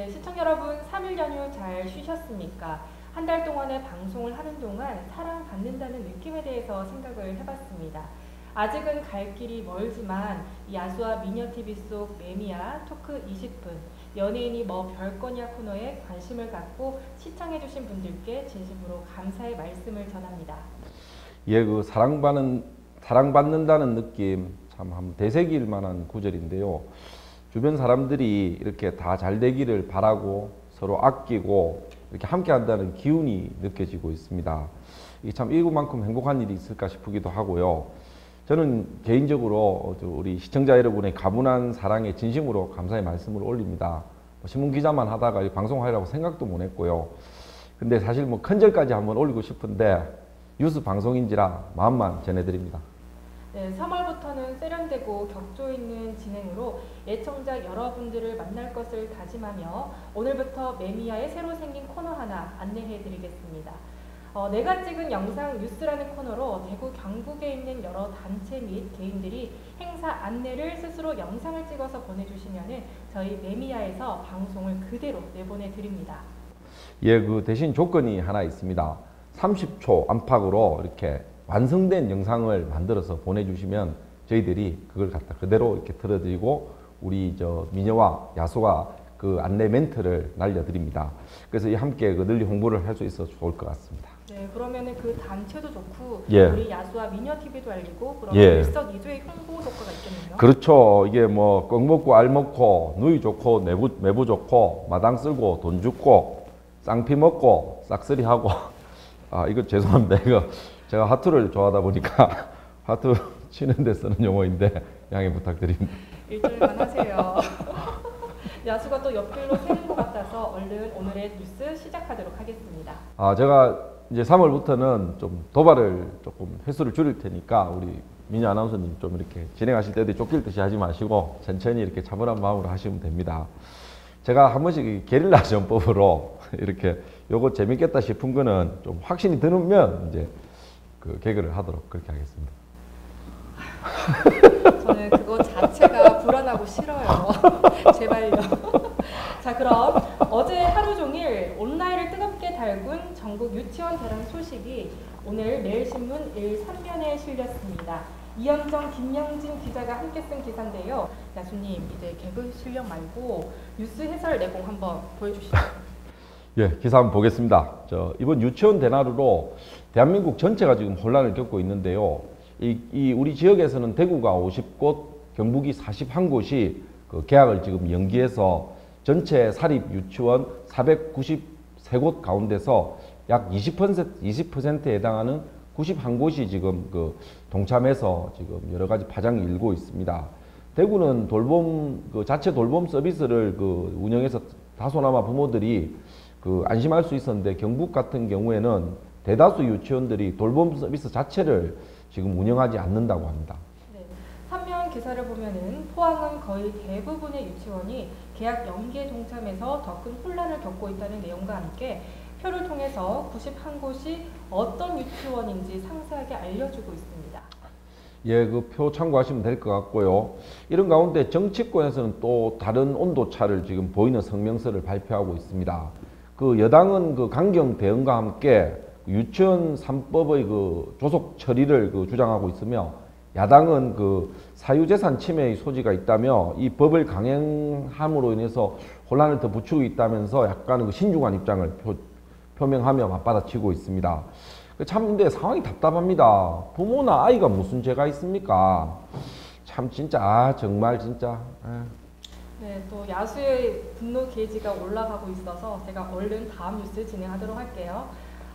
네, 시청 여러분 3일 연휴 잘 쉬셨습니까? 한 달 동안의 방송을 하는 동안 사랑받는다는 느낌에 대해서 생각을 해봤습니다. 아직은 갈 길이 멀지만 야수와 미녀TV 속 매미야 토크 20분 연예인이 뭐 별거냐 코너에 관심을 갖고 시청해주신 분들께 진심으로 감사의 말씀을 전합니다. 예, 그 사랑받는 사랑받는다는 느낌 참 한번 되새길 만한 구절인데요. 주변 사람들이 이렇게 다 잘 되기를 바라고 서로 아끼고 이렇게 함께 한다는 기운이 느껴지고 있습니다. 이게 참 이것만큼 행복한 일이 있을까 싶기도 하고요. 저는 개인적으로 우리 시청자 여러분의 가분한 사랑에 진심으로 감사의 말씀을 올립니다. 뭐 신문 기자만 하다가 방송하려고 생각도 못 했고요. 근데 사실 뭐 큰절까지 한번 올리고 싶은데 뉴스 방송인지라 마음만 전해드립니다. 네, 3월부터는 세련되고 격조 있는 진행으로 애청자 여러분들을 만날 것을 다짐하며 오늘부터 매미야의 새로 생긴 코너 하나 안내해 드리겠습니다. 어, 내가 찍은 영상 뉴스라는 코너로 대구 경북에 있는 여러 단체 및 개인들이 행사 안내를 스스로 영상을 찍어서 보내주시면 저희 매미야에서 방송을 그대로 내보내 드립니다. 예, 그 대신 조건이 하나 있습니다. 30초 안팎으로 이렇게 완성된 영상을 만들어서 보내주시면 저희들이 그걸 갖다 그대로 이렇게 틀어드리고 우리 저 미녀와 야수가 그 안내 멘트를 날려드립니다. 그래서 이 함께 그 널리 홍보를 할 수 있어 좋을 것 같습니다. 네, 그러면은 그 단체도 좋고 예. 우리 야수와 미녀 TV도 알리고 그런 예. 일석이조의 홍보 효과가 있겠네요. 그렇죠. 이게 뭐꺽 먹고 알 먹고 누이 좋고 내부 매부 좋고 마당 쓸고 돈 죽고 쌍피 먹고 싹쓸이 하고 아 이거 죄송합니다. 이거 제가 하투를 좋아하다 보니까 하투 치는 데 쓰는 용어인데 양해 부탁드립니다. 일주일만 하세요. 야수가 또 옆길로 새는 것 같아서 얼른 오늘의 뉴스 시작하도록 하겠습니다. 아 제가 이제 3월부터는 좀 도발을 조금 횟수를 줄일 테니까 우리 민희 아나운서님 좀 이렇게 진행하실 때도 쫓길 듯이 하지 마시고 천천히 이렇게 차분한 마음으로 하시면 됩니다. 제가 한 번씩 이 게릴라 전법으로 이렇게 요거 재밌겠다 싶은 거는 좀 확신이 드는 이제 그 개그를 하도록 그렇게 하겠습니다. 저는 그거 자체가 불안하고 싫어요. 제발요. 자, 그럼 어제 하루 종일 온라인을 뜨겁게 달군 전국 유치원 대란 소식이 오늘 매일신문 1, 3면에 실렸습니다. 이현정, 김영진 기자가 함께 쓴 기사인데요. 야수님, 이제 개그 실력 말고 뉴스 해설 내공 한번 보여주시죠. 예, 기사 한번 보겠습니다. 저 이번 유치원 대나루로 대한민국 전체가 지금 혼란을 겪고 있는데요. 이, 이 우리 지역에서는 대구가 50곳, 경북이 41곳이 그 계약을 지금 연기해서 전체 사립 유치원 493곳 가운데서 약 20%, 20%에 해당하는 91곳이 지금 그 동참해서 지금 여러 가지 파장이 일고 있습니다. 대구는 돌봄 그 자체 돌봄 서비스를 그 운영해서 다소나마 부모들이 그 안심할 수 있었는데 경북 같은 경우에는 대다수 유치원들이 돌봄 서비스 자체를 지금 운영하지 않는다고 합니다. 네, 3면 기사를 보면은 포항은 거의 대부분의 유치원이 계약 연기에 동참해서 더 큰 혼란을 겪고 있다는 내용과 함께 표를 통해서 91곳이 어떤 유치원인지 상세하게 알려주고 있습니다. 예, 그 표 참고하시면 될 것 같고요. 이런 가운데 정치권에서는 또 다른 온도차를 지금 보이는 성명서를 발표하고 있습니다. 그 여당은 그 강경 대응과 함께 유치원 3법의 그 조속 처리를 그 주장하고 있으며 야당은 그 사유재산 침해의 소지가 있다며 이 법을 강행함으로 인해서 혼란을 더 부추고 있다면서 약간 그 신중한 입장을 표, 표명하며 맞받아치고 있습니다. 그참 근데 상황이 답답합니다. 부모나 아이가 무슨 죄가 있습니까? 참 진짜 아 정말 진짜. 에. 네, 또 야수의 분노 게이지가 올라가고 있어서 제가 얼른 다음 뉴스 진행하도록 할게요.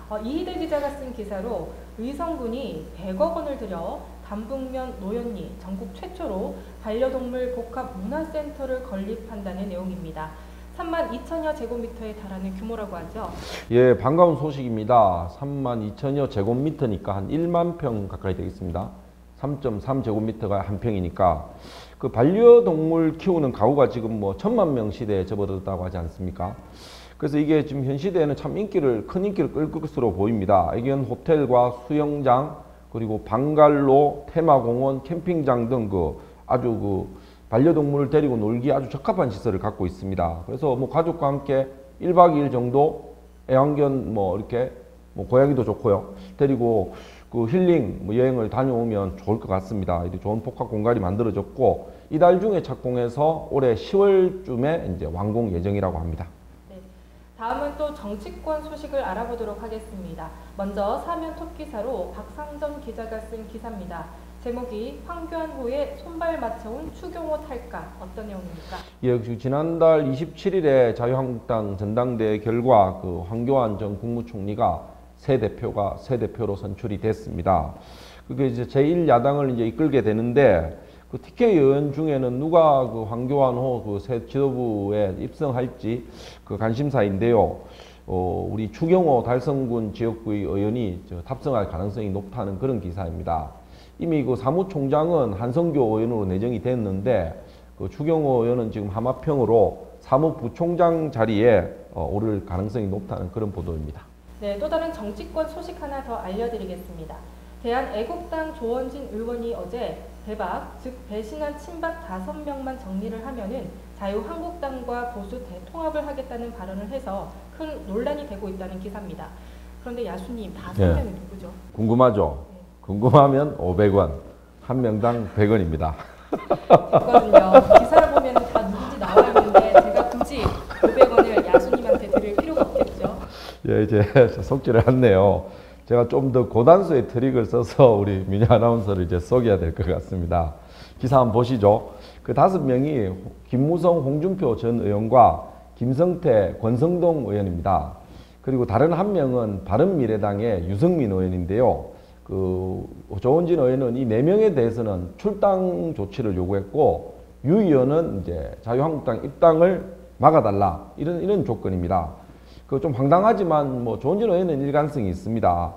어, 이희대 기자가 쓴 기사로 의성군이 100억 원을 들여 담북면 노현리 전국 최초로 반려동물 복합 문화센터를 건립한다는 내용입니다. 3만 2천여 제곱미터에 달하는 규모라고 하죠. 예, 반가운 소식입니다. 3만 2천여 제곱미터니까 한 1만 평 가까이 되겠습니다. 3.3 제곱미터가 한 평이니까 그 반려동물 키우는 가구가 지금 뭐 천만 명 시대에 접어들었다고 하지 않습니까? 그래서 이게 지금 현 시대에는 참 인기를 큰 인기를 끌 것으로 보입니다. 이건 호텔과 수영장 그리고 방갈로, 테마공원, 캠핑장 등 그 아주 그 반려동물을 데리고 놀기 아주 적합한 시설을 갖고 있습니다. 그래서 뭐 가족과 함께 1박 2일 정도 애완견 뭐 이렇게 뭐 고양이도 좋고요. 데리고 그 힐링 뭐 여행을 다녀오면 좋을 것 같습니다. 이렇게 좋은 복합 공간이 만들어졌고 이달 중에 착공해서 올해 10월쯤에 이제 완공 예정이라고 합니다. 네. 다음은 또 정치권 소식을 알아보도록 하겠습니다. 먼저 사면 톱 기사로 박상전 기자가 쓴 기사입니다. 제목이 황교안호에 손발 맞춰온 추경호 탈까 어떤 내용입니까? 예, 그 지난달 27일에 자유한국당 전당대회 결과 그 황교안 전 국무총리가 새 대표가 새 대표로 선출이 됐습니다. 그게 이제 제1야당을 이제 이끌게 되는데 그 TK 의원 중에는 누가 그 황교안호 그 새 지도부에 입성할지 그 관심사인데요. 어, 우리 추경호 달성군 지역구의 의원이 저 탑승할 가능성이 높다는 그런 기사입니다. 이미 그 사무총장은 한성교 의원으로 내정이 됐는데 그 추경호 의원은 지금 하마평으로 사무부총장 자리에 어, 오를 가능성이 높다는 그런 보도입니다. 네, 또 다른 정치권 소식 하나 더 알려드리겠습니다. 대한애국당 조원진 의원이 어제 대박, 즉 배신한 친박 다섯 명만 정리를 하면은 자유한국당과 보수 대통합을 하겠다는 발언을 해서 큰 논란이 되고 있다는 기사입니다. 그런데 야수님 다섯 예. 명이 누구죠? 궁금하죠? 궁금하면 500원, 한 명당 100원입니다. 그거든요. 기사를 보면 다 누군지 나와 있는데 제가 굳이 500원을 야수님한테 드릴 필요가 없겠죠. 예, 이제 속지를 않네요. 제가 좀 더 고단수의 트릭을 써서 우리 미니 아나운서를 이제 속여야 될 것 같습니다. 기사 한번 보시죠. 그 다섯 명이 김무성, 홍준표 전 의원과 김성태, 권성동 의원입니다. 그리고 다른 한 명은 바른미래당의 유승민 의원인데요. 그 조원진 의원은 이 네 명에 대해서는 출당 조치를 요구했고 유 의원은 이제 자유한국당 입당을 막아달라 이런 이런 조건입니다. 그 좀 황당하지만 뭐 조원진 의원은 일관성이 있습니다.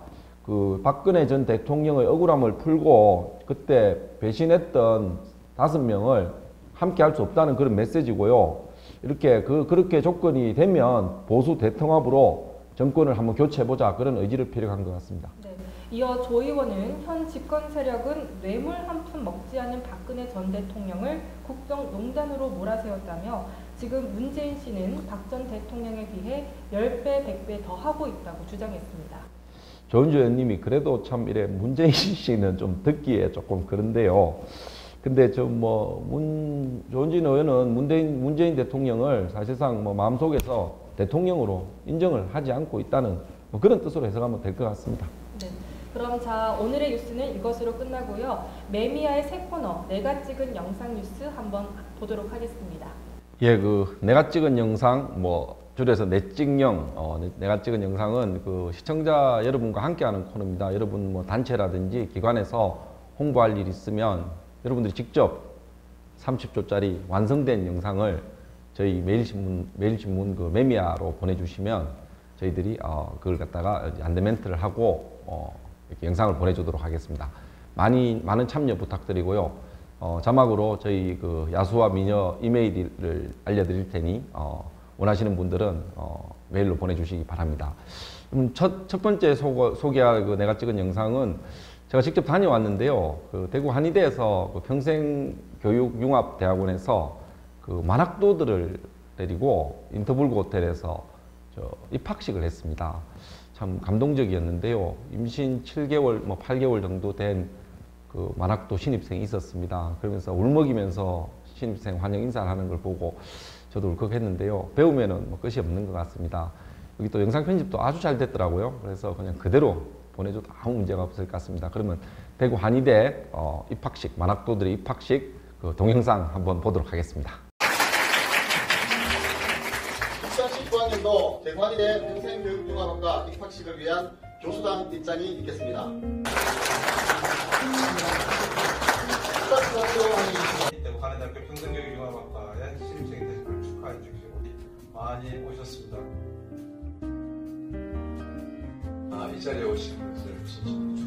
그 박근혜 전 대통령의 억울함을 풀고 그때 배신했던 다섯 명을 함께 할 수 없다는 그런 메시지고요. 이렇게 그 그렇게 조건이 되면 보수 대통합으로 정권을 한번 교체해보자 그런 의지를 표력한 것 같습니다. 네. 이어 조 의원은 현 집권 세력은 뇌물 한 푼 먹지 않은 박근혜 전 대통령을 국정농단으로 몰아세웠다며 지금 문재인 씨는 박 전 대통령에 비해 10배, 100배 더 하고 있다고 주장했습니다. 조은주 의원님이 그래도 참 이래 문재인 씨는 좀 듣기에 조금 그런데요. 근데 좀뭐문 조은진 의원은 문재인 문재인 대통령을 사실상 뭐 마음속에서 대통령으로 인정을 하지 않고 있다는 뭐 그런 뜻으로 해석하면 될 것 같습니다. 네. 그럼 자 오늘의 뉴스는 이것으로 끝나고요. 매미아의 새 코너 내가 찍은 영상 뉴스 한번 보도록 하겠습니다. 예, 그 내가 찍은 영상 뭐 줄여서 내 찍영, 어, 내- 내가 찍은 영상은 그 시청자 여러분과 함께하는 코너입니다. 여러분 뭐 단체라든지 기관에서 홍보할 일 있으면 여러분들이 직접 30초짜리 완성된 영상을 저희 매일신문 매일신문 그 매미아로 보내주시면 저희들이 어, 그걸 갖다가 안드멘트를 하고 어, 이렇게 영상을 보내주도록 하겠습니다. 많이 많은 참여 부탁드리고요. 어, 자막으로 저희 그 야수와 미녀 이메일을 알려드릴 테니 어, 원하시는 분들은 어, 메일로 보내주시기 바랍니다. 음, 첫, 첫 번째 소, 소개할 그 내가 찍은 영상은 제가 직접 다녀왔는데요. 그 대구 한의대에서 그 평생교육융합대학원에서 그 만학도들을 데리고 인터블고 호텔에서 저 입학식을 했습니다. 참 감동적이었는데요. 임신 7개월, 뭐 8개월 정도 된 그 만학도 신입생이 있었습니다. 그러면서 울먹이면서 신입생 환영 인사를 하는 걸 보고 저도 울컥했는데요. 배우면은 뭐 끝이 없는 것 같습니다. 여기 또 영상 편집도 아주 잘 됐더라고요. 그래서 그냥 그대로 보내줘도 아무 문제가 없을 것 같습니다. 그러면 대구 한의대 어, 입학식, 만학도들의 입학식 그 동영상 한번 보도록 하겠습니다. 2019학년도 대관이대 평생교육융합학과 입학식을 위한 교수단 입장이 있겠습니다. 대구 한해대학교 평생교육융합학과의 신입생이 되신 걸 축하해 주시고 많이 오셨습니다. 아, 이 자리에 오신 것을 진심으로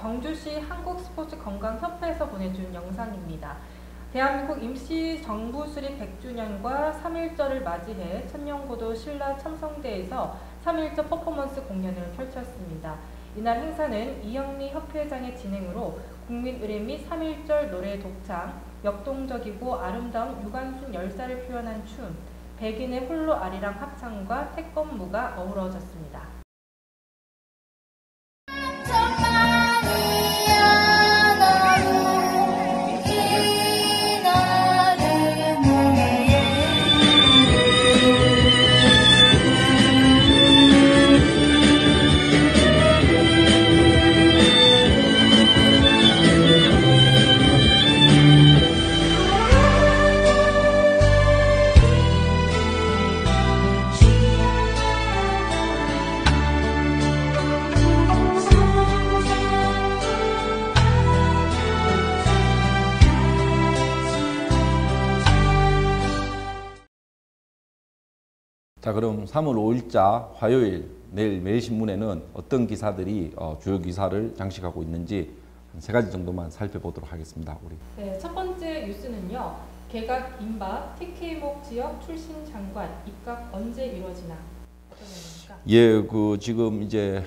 경주시 한국스포츠건강협회에서 보내준 영상입니다. 대한민국 임시정부 수립 100주년과 3.1절을 맞이해 천년고도 신라 첨성대에서 3.1절 퍼포먼스 공연을 펼쳤습니다. 이날 행사는 이영미 협회장의 진행으로 국민 의례 및 3.1절 노래 독창, 역동적이고 아름다운 유관순 열사를 표현한 춤, 백인의 홀로 아리랑 합창과 태권무가 어우러졌습니다. 자 그럼 3월 5일자 화요일 내일 매일신문에는 어떤 기사들이 어, 주요 기사를 장식하고 있는지 한 세 가지 정도만 살펴보도록 하겠습니다. 우리 네, 첫 번째 뉴스는요. 개각 임박 TK목 지역 출신 장관 입각 언제 이루어지나? 예, 그 지금 이제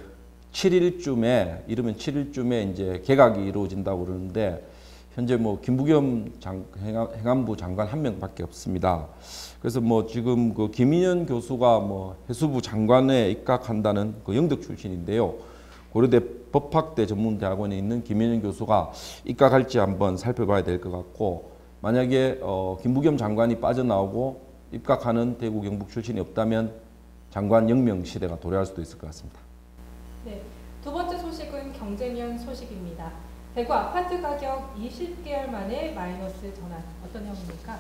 7일쯤에 이르면 7일쯤에 이제 개각이 이루어진다고 그러는데 현재 뭐 김부겸 장, 행안- 행안 부 장관 한 명밖에 없습니다. 그래서 뭐 지금 그 김인현 교수가 뭐 해수부 장관에 입각한다는 그 영덕 출신인데요. 고려대 법학대 전문대학원에 있는 김인현 교수가 입각할지 한번 살펴봐야 될 것 같고 만약에 어, 김부겸 장관이 빠져나오고 입각하는 대구 경북 출신이 없다면 장관 영명 시대가 도래할 수도 있을 것 같습니다. 네, 두 번째 소식은 경제면 소식입니다. 대구 아파트 가격 20개월 만에 마이너스 전환. 어떤 내용입니까?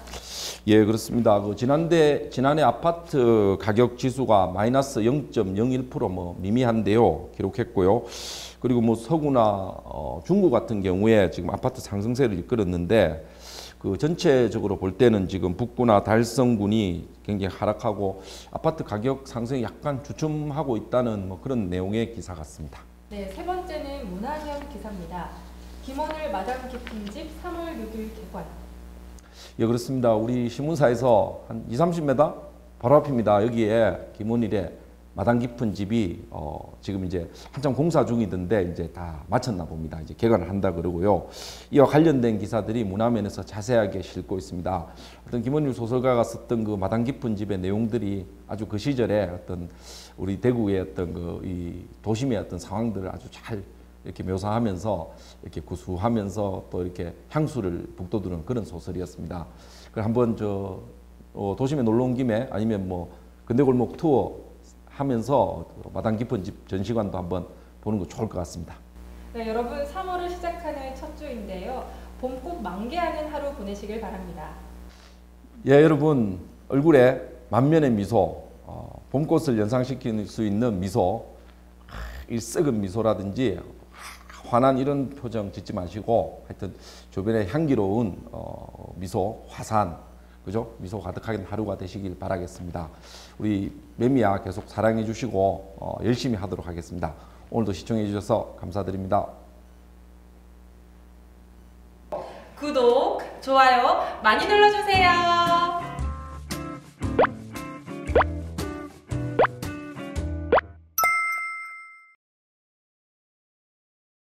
예, 그렇습니다. 그 지난해 지난해 아파트 가격 지수가 마이너스 0.01%뭐 미미한데요, 기록했고요. 그리고 뭐 서구나 어, 중국 같은 경우에 지금 아파트 상승세를 이끌었는데 그 전체적으로 볼 때는 지금 북구나 달성군이 굉장히 하락하고 아파트 가격 상승이 약간 주춤하고 있다는 뭐 그런 내용의 기사 같습니다. 네, 세 번째는 문학연 기사입니다. 김원을 마당 깊은 집 3월 6일 개관. 예, 그렇습니다. 우리 신문사에서 한 2, 30m 바로 앞입니다. 여기에 김원일의 마당 깊은 집이 어, 지금 이제 한참 공사 중이던데 이제 다 마쳤나 봅니다. 이제 개관을 한다 그러고요. 이와 관련된 기사들이 문화면에서 자세하게 실고 있습니다. 어떤 김원일 소설가가 썼던 그 마당 깊은 집의 내용들이 아주 그 시절에 어떤 우리 대구의 어떤 그 이 도심의 어떤 상황들을 아주 잘 이렇게 묘사하면서 이렇게 구수하면서 또 이렇게 향수를 북돋우는 그런 소설이었습니다. 그 한번 저 어, 도심에 놀러 온 김에 아니면 뭐 근대 골목 투어 하면서 마당 깊은 집 전시관도 한번 보는 거 좋을 것 같습니다. 네, 여러분 3월을 시작하는 첫 주인데요. 봄꽃 만개하는 하루 보내시길 바랍니다. 예, 여러분 얼굴에 만면의 미소, 어, 봄꽃을 연상시킬 수 있는 미소, 아, 이 썩은 미소라든지 아, 화난 이런 표정 짓지 마시고 하여튼 주변에 향기로운 어, 미소, 화산, 그죠? 미소 가득한 하루가 되시길 바라겠습니다. 우리 매미야 계속 사랑해 주시고 어, 열심히 하도록 하겠습니다. 오늘도 시청해 주셔서 감사드립니다. 구독, 좋아요 많이 눌러주세요.